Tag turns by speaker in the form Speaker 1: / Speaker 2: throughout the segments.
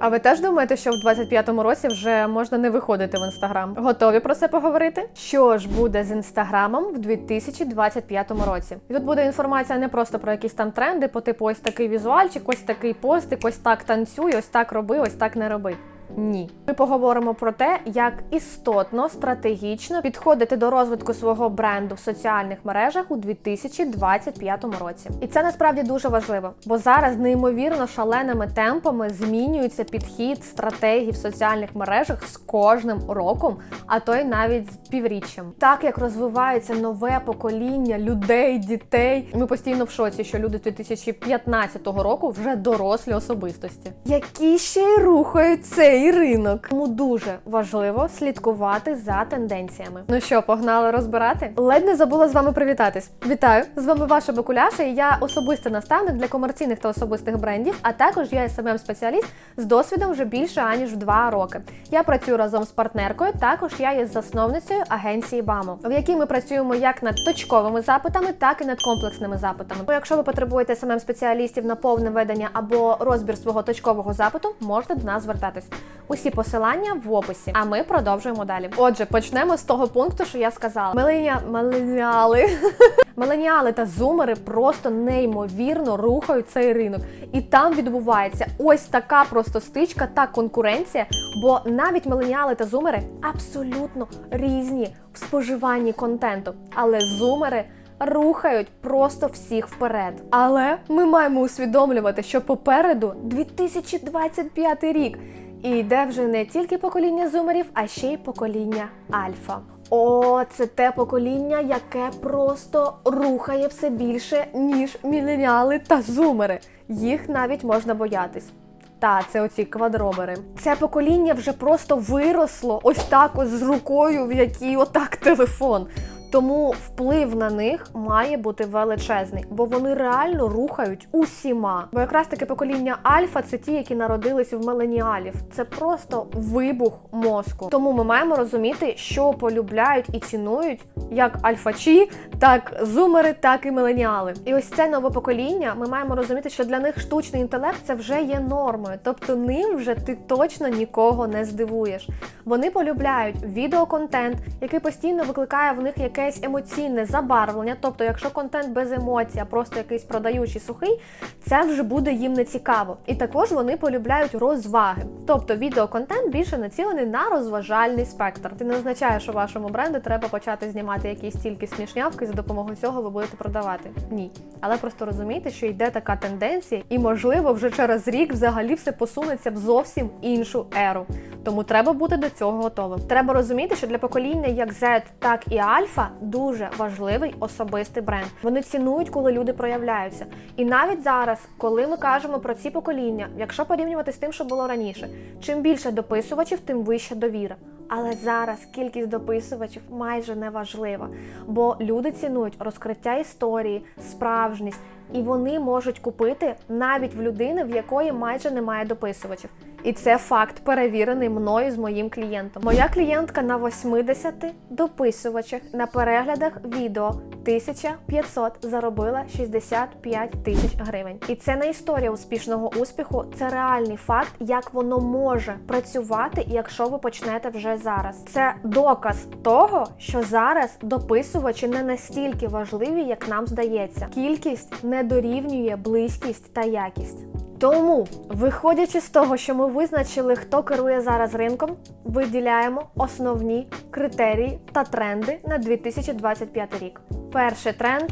Speaker 1: А ви теж думаєте, що в 25-му році вже можна не виходити в інстаграм? Готові про це поговорити? Що ж буде з інстаграмом в 2025 році? І тут буде інформація не просто про якісь там тренди, по типу ось такий візуальчик, ось такий постик, ось так танцюй, ось так роби, ось так не роби. Ні, ми поговоримо про те, як істотно стратегічно підходити до розвитку свого бренду в соціальних мережах у 2025 році. І це насправді дуже важливо, бо зараз неймовірно шаленими темпами змінюється підхід стратегій в соціальних мережах з кожним роком, а то й навіть з півріччям. Так як розвивається нове покоління людей, дітей, ми постійно в шоці, що люди 2015 року вже дорослі особистості, які ще й рухають цей ринок. Тому дуже важливо слідкувати за тенденціями. Ну що, погнали розбирати? Ледь не забула з вами привітатись. Вітаю! З вами ваша Бакуляша, і я особистий наставник для комерційних та особистих брендів, а також я smm спеціаліст з досвідом вже більше аніж два роки. Я працюю разом з партнеркою. Також я є засновницею агенції БАМО, в якій ми працюємо як над точковими запитами, так і над комплексними запитами. Бо якщо ви потребуєте smm спеціалістів на повне ведення або розбір свого точкового запиту, можете до нас звертатись. Усі посилання в описі. А ми продовжуємо далі. Отже, почнемо з того пункту, що я сказала. Миленія... Миленіали. Миленіали та зумери просто неймовірно рухають цей ринок. І там відбувається ось така просто стичка та конкуренція, бо навіть миленіали та зумери абсолютно різні в споживанні контенту. Але зумери рухають просто всіх вперед. Але ми маємо усвідомлювати, що попереду 2025 рік. І йде вже не тільки покоління зумерів, а ще й покоління альфа. О, це те покоління, яке просто рухає все більше, ніж міленіали та зумери. Їх навіть можна боятись. Та, це оці квадробери. Це покоління вже просто виросло ось так ось з рукою, в якій отак телефон. Тому вплив на них має бути величезний, бо вони реально рухають усіма. Бо якраз таке покоління альфа це ті, які народились в меленіалів. Це просто вибух мозку. Тому ми маємо розуміти, що полюбляють і цінують як альфачі, так зумери, так і меленіали. І ось це нове покоління. Ми маємо розуміти, що для них штучний інтелект це вже є нормою. Тобто ним вже ти точно нікого не здивуєш. Вони полюбляють відеоконтент, який постійно викликає в них якесь емоційне забарвлення. Тобто, якщо контент без емоцій, а просто якийсь продаючий сухий, це вже буде їм не цікаво. І також вони полюбляють розваги. Тобто відеоконтент більше націлений на розважальний спектр. Це не означає, що вашому бренду треба почати знімати якісь тільки смішнявки, і за допомогою цього ви будете продавати. Ні. Але просто розумійте, що йде така тенденція, і можливо вже через рік взагалі все посунеться в зовсім іншу еру. Тому треба бути до цього готовим. Треба розуміти, що для покоління як Z, так і Альфа дуже важливий особистий бренд. Вони цінують, коли люди проявляються. І навіть зараз, коли ми кажемо про ці покоління, якщо порівнювати з тим, що було раніше, чим більше дописувачів, тим вища довіра. Але зараз кількість дописувачів майже не важлива, бо люди цінують розкриття історії, справжність, і вони можуть купити навіть в людини, в якої майже немає дописувачів. І це факт перевірений мною з моїм клієнтом. Моя клієнтка на 80 дописувачах на переглядах відео 1500 заробила 65 тисяч гривень. І це не історія успішного успіху, це реальний факт, як воно може працювати, якщо ви почнете вже зараз. Це доказ того, що зараз дописувачі не настільки важливі, як нам здається. Кількість не дорівнює близькість та якість. Тому, виходячи з того, що ми визначили, хто керує зараз ринком, виділяємо основні критерії та тренди на 2025 рік. Перший тренд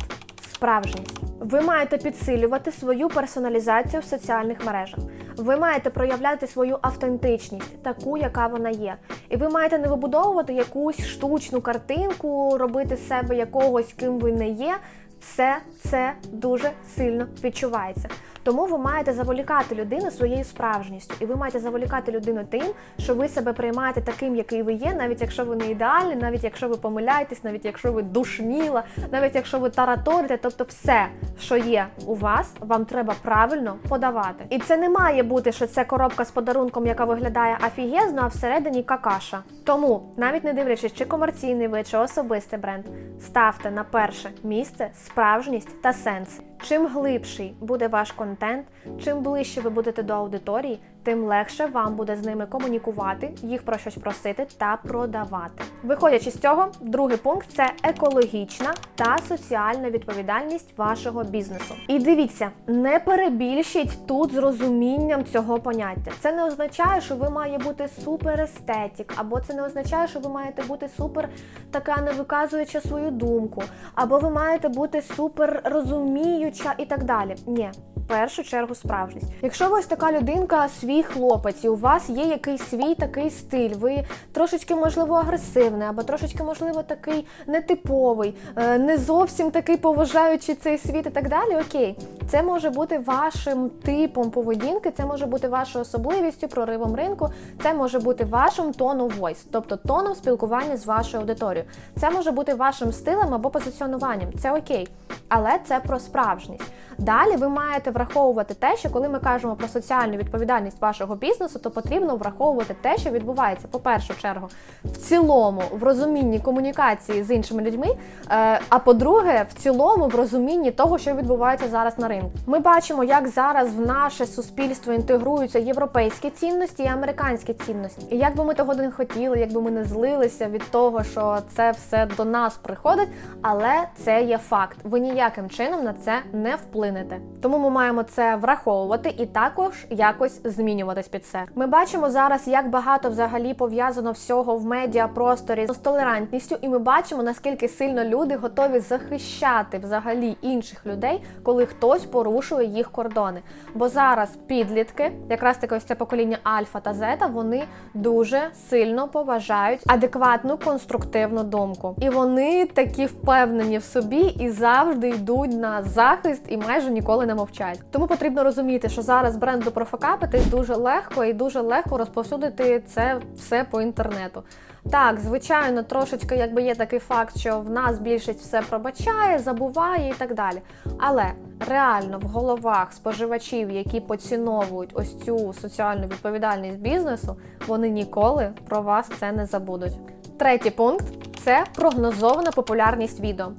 Speaker 1: справжність. Ви маєте підсилювати свою персоналізацію в соціальних мережах. Ви маєте проявляти свою автентичність, таку, яка вона є. І ви маєте не вибудовувати якусь штучну картинку, робити з себе якогось, ким ви не є. Все це дуже сильно відчувається. Тому ви маєте заволікати людину своєю справжністю, і ви маєте заволікати людину тим, що ви себе приймаєте таким, який ви є, навіть якщо ви не ідеальні, навіть якщо ви помиляєтесь, навіть якщо ви душніла, навіть якщо ви тараторите, тобто все, що є у вас, вам треба правильно подавати. І це не має бути, що це коробка з подарунком, яка виглядає афігезно, а всередині какаша. Тому, навіть не дивлячись, чи комерційний ви, чи особистий бренд, ставте на перше місце справжність та сенс. Чим глибший буде ваш контент, чим ближче ви будете до аудиторії, тим легше вам буде з ними комунікувати, їх про щось просити та продавати. Виходячи з цього, другий пункт це екологічна та соціальна відповідальність вашого бізнесу. І дивіться, не перебільшіть тут з розумінням цього поняття. Це не означає, що ви має бути супер естетик, або це не означає, що ви маєте бути супер така не виказуюча свою думку, або ви маєте бути супер розуміюча і так далі. Ні. Першу чергу справжність. Якщо ви ось така людинка, свій хлопець, і у вас є якийсь свій такий стиль, ви трошечки можливо агресивний, або трошечки, можливо, такий нетиповий, е, не зовсім такий поважаючий цей світ і так далі. Окей, це може бути вашим типом поведінки, це може бути вашою особливістю, проривом ринку, це може бути вашим тоном voice, тобто тоном спілкування з вашою аудиторією. Це може бути вашим стилем або позиціонуванням. Це окей, але це про справжність. Далі ви маєте враховувати те, що коли ми кажемо про соціальну відповідальність вашого бізнесу, то потрібно враховувати те, що відбувається по першу чергу в цілому в розумінні комунікації з іншими людьми. е, А по-друге, в цілому в розумінні того, що відбувається зараз на ринку. Ми бачимо, як зараз в наше суспільство інтегруються європейські цінності і американські цінності. І як би ми того не хотіли, як би ми не злилися від того, що це все до нас приходить, але це є факт. Ви ніяким чином на це не вплинете. Тому ми маємо це враховувати і також якось змінюватись під це. Ми бачимо зараз, як багато взагалі пов'язано всього в медіапросторі з толерантністю, і ми бачимо наскільки сильно люди готові захищати взагалі інших людей, коли хтось порушує їх кордони. Бо зараз підлітки, якраз таки ось це покоління Альфа та Зета, вони дуже сильно поважають адекватну конструктивну думку. І вони такі впевнені в собі і завжди йдуть на захист і майже ніколи не мовчать. Тому потрібно розуміти, що зараз бренду профокапитись дуже легко і дуже легко розповсюдити це все по інтернету. Так, звичайно, трошечки якби є такий факт, що в нас більшість все пробачає, забуває і так далі. Але реально в головах споживачів, які поціновують ось цю соціальну відповідальність бізнесу, вони ніколи про вас це не забудуть. Третій пункт це прогнозована популярність відео.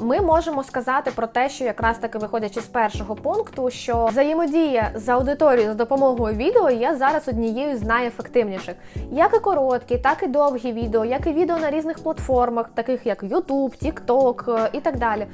Speaker 1: Ми можемо сказати про те, що якраз таки виходячи з першого пункту, що взаємодія з аудиторією з допомогою відео є зараз однією з найефективніших. Як і короткі, так і довгі відео, як і відео на різних платформах, таких як YouTube, TikTok е, і так далі.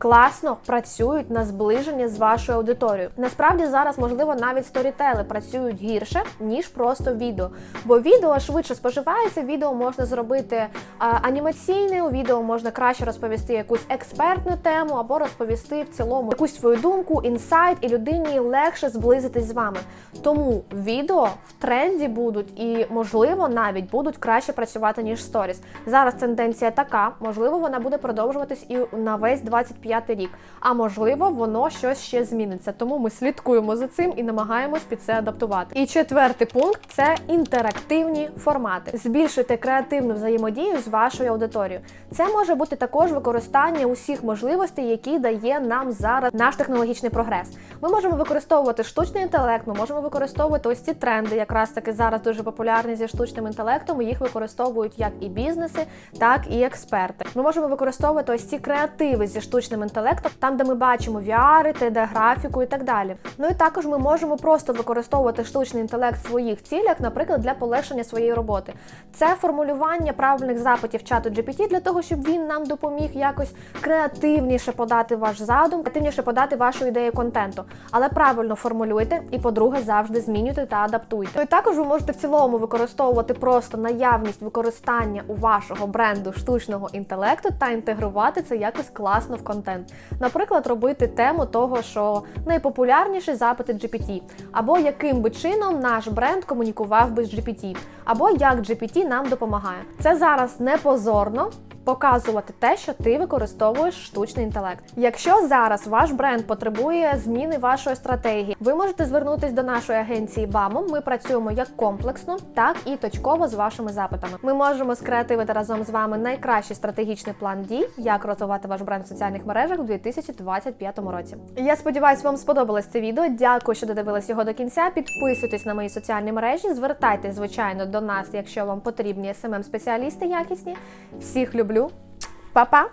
Speaker 1: Класно працюють на зближення з вашою аудиторією. Насправді зараз, можливо, навіть сторітели працюють гірше, ніж просто відео. Бо відео швидше споживається, відео можна зробити а, анімаційне, у відео можна краще розповісти якусь експертну тему або розповісти в цілому якусь свою думку, інсайт, і людині легше зблизитись з вами. Тому відео в тренді будуть і, можливо, навіть будуть краще працювати, ніж сторіс. Зараз тенденція така, можливо, вона буде продовжуватись і на весь 25 рік. А можливо, воно щось ще зміниться. Тому ми слідкуємо за цим і намагаємось під це адаптувати. І четвертий пункт це інтерактивні формати. Збільшуйте креативну взаємодію з вашою аудиторією. Це може бути також використання усіх можливостей, які дає нам зараз наш технологічний прогрес. Ми можемо використовувати штучний інтелект, ми можемо використовувати ось ці тренди, якраз таки зараз дуже популярні зі штучним інтелектом. і Їх використовують як і бізнеси, так і експерти. Ми можемо використовувати ось ці креативи зі штучним інтелектом, там, де ми бачимо VR, 3D-графіку і так далі. Ну і також ми можемо просто використовувати штучний інтелект в своїх цілях, наприклад, для полегшення своєї роботи. Це формулювання правильних запитів чату GPT для того, щоб він нам допоміг якось креативніше подати ваш задум, креативніше подати вашу ідею контенту. Але правильно формулюйте і, по-друге, завжди змінюйте та адаптуйте. Ну і також ви можете в цілому використовувати просто наявність використання у вашого бренду штучного інтелекту та інтегрувати це якось класно в контент. Наприклад, робити тему того, що найпопулярніші запити GPT, або яким би чином наш бренд комунікував би з GPT, або як GPT нам допомагає. Це зараз не позорно. Показувати те, що ти використовуєш штучний інтелект. Якщо зараз ваш бренд потребує зміни вашої стратегії, ви можете звернутися до нашої агенції БАМО. Ми працюємо як комплексно, так і точково з вашими запитами. Ми можемо скреативити разом з вами найкращий стратегічний план дій, як розвивати ваш бренд в соціальних мережах у 2025 році. Я сподіваюся, вам сподобалось це відео. Дякую, що додивились його до кінця. Підписуйтесь на мої соціальні мережі, звертайтесь, звичайно, до нас, якщо вам потрібні smm спеціалісти якісні. Всіх люблю, www.papá